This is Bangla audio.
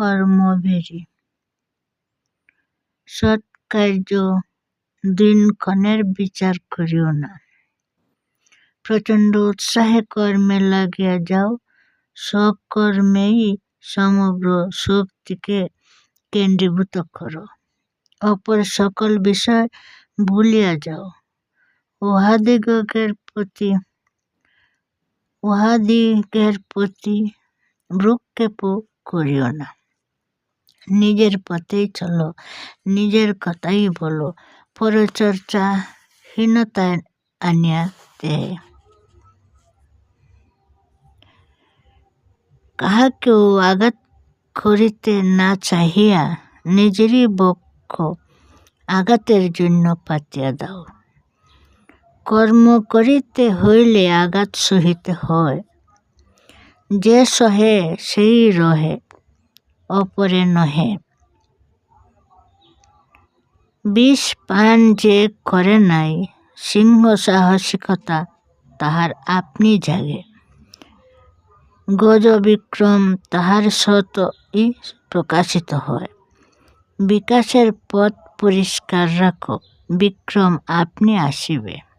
কর্মভেরি সৎকার্য দিনক্ষণের বিচার করিও না। প্রচণ্ড উৎসাহে কর্মে লাগিয়া যাও। সব কর্মেই সমগ্র শক্তিকে কেন্দ্রীভূত করো। অপর সকল বিষয় ভুলিয়া যাও। উহাদিগের প্রতি উহাদিগের প্রতি ভ্রুক্ষেপ করিও না। নিজের পথেই চলো, নিজের কথাই বলো পরচর্চা হীনতায় আনিয়া দেয় কাহাকেও আঘাত করিতে না চাহিয়া নিজেরই বক্ষ আঘাতের জন্য পাতিয়া দাও। কর্ম করিতে হইলে আঘাত সহিতে হয়, যে সহে সেই রহে। অপরে নহে। বিষ পান যে করে নাই, সিংহ সাহসিকতা তাহার আপনি জাগে। গজ বিক্রম তাহার সতই প্রকাশিত হয়। বিকাশের পথ পরিষ্কার রাখো, বিক্রম আপনি আসিবে।